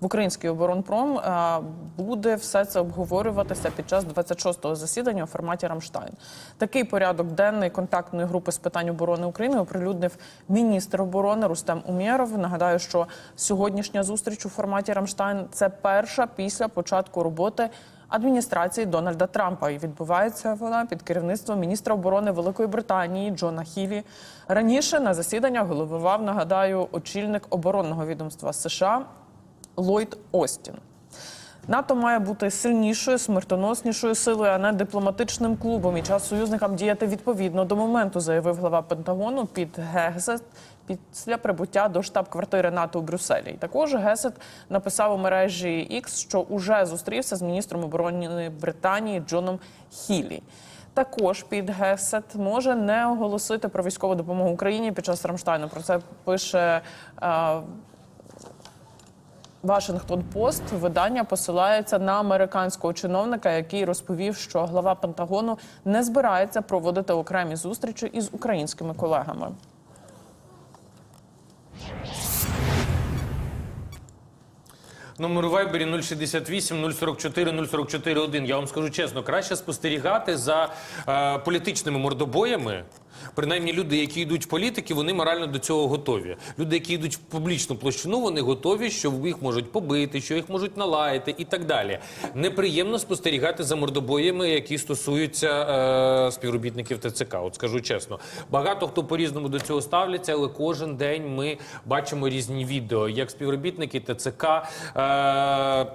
в український оборонпром е, буде все це обговорюватися під час 26-го засідання у форматі Рамштайн. Такий порядок денний контактної групи з питань оборони України оприлюднив міністр оборони Рустем Умєров. Нагадаю, що сьогоднішня зустріч у форматі Рамштайн це перша після початку роботи. Адміністрації Дональда Трампа і відбувається вона під керівництвом міністра оборони Великої Британії Джона Хілі. Раніше на засідання головував, нагадаю, очільник оборонного відомства США Ллойд Остін. НАТО має бути сильнішою, смертоноснішою силою, а не дипломатичним клубом. І час союзникам діяти відповідно до моменту, заявив глава Пентагону під Гесет після прибуття до штаб-квартири НАТО у Брюсселі. І також Гесет написав у мережі X, що уже зустрівся з міністром оборони Британії Джоном Хілі. Також під Гесет може не оголосити про військову допомогу Україні під час Рамштайну. Про це пише. е, Вашингтон Пост видання посилається на американського чиновника, який розповів, що глава Пентагону не збирається проводити окремі зустрічі із українськими колегами. Номер у Вайбері 068 044 044 1. Я вам скажу чесно, краще спостерігати за е, політичними мордобоями. Принаймні, люди, які йдуть в політики, вони морально до цього готові. Люди, які йдуть в публічну площину, вони готові, що їх можуть побити, що їх можуть налаяти і так далі. Неприємно спостерігати за мордобоями, які стосуються е, співробітників ТЦК. От скажу чесно, багато хто по-різному до цього ставляться, але кожен день ми бачимо різні відео, як співробітники ТЦК. Е,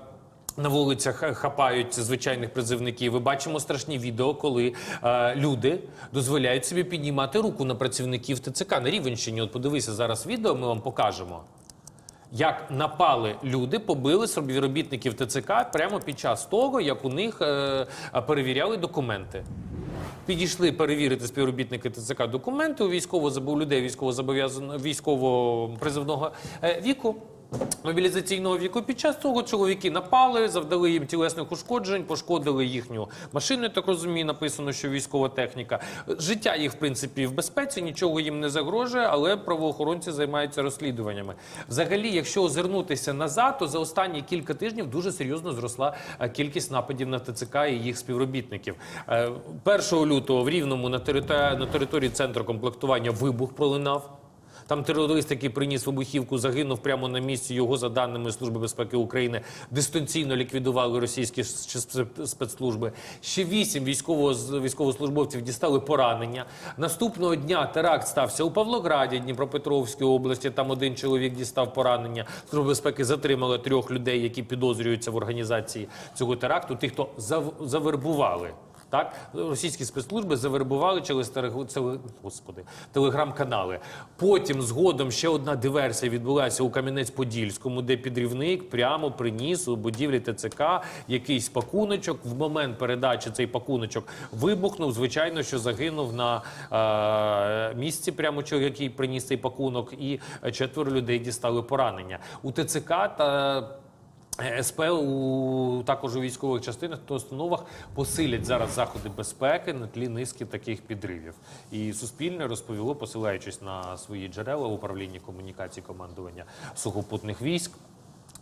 на вулицях хапають звичайних призивників. Ми бачимо страшні відео, коли е, люди дозволяють собі піднімати руку на працівників ТЦК на Рівенщині. От подивися зараз відео, ми вам покажемо. Як напали люди, побили співробітників ТЦК прямо під час того, як у них е, перевіряли документи. Підійшли перевірити співробітники ТЦК документи у військово забув людей військово військово призовного е, віку. Мобілізаційного віку під час цього чоловіки напали, завдали їм тілесних ушкоджень, пошкодили їхню машину. Так розумію, написано, що військова техніка. Життя їх, в принципі, в безпеці, нічого їм не загрожує, але правоохоронці займаються розслідуваннями. Взагалі, якщо озирнутися назад, то за останні кілька тижнів дуже серйозно зросла е, кількість нападів на ТЦК і їх співробітників. Е, 1 лютого в Рівному на території, на території центру комплектування вибух пролунав. Там терорист, який приніс вибухівку, загинув прямо на місці. Його, за даними Служби безпеки України, дистанційно ліквідували російські спец- спецслужби. Ще вісім військово військовослужбовців дістали поранення. Наступного дня теракт стався у Павлограді, Дніпропетровській області. Там один чоловік дістав поранення. Служба безпеки затримала трьох людей, які підозрюються в організації цього теракту. Тих, хто зав- завербували. Так, російські спецслужби завербували через господи, телеграм-канали. Потім згодом ще одна диверсія відбулася у Кам'янець-Подільському, де підрівник прямо приніс у будівлі ТЦК якийсь пакуночок. В момент передачі цей пакуночок вибухнув. Звичайно, що загинув на е, місці, прямо чоловік, який приніс цей пакунок, і четверо людей дістали поранення у ТЦК та. СП у також у військових частинах та установах посилять зараз заходи безпеки на тлі низки таких підривів. І Суспільне розповіло, посилаючись на свої джерела в управлінні комунікації командування сухопутних військ.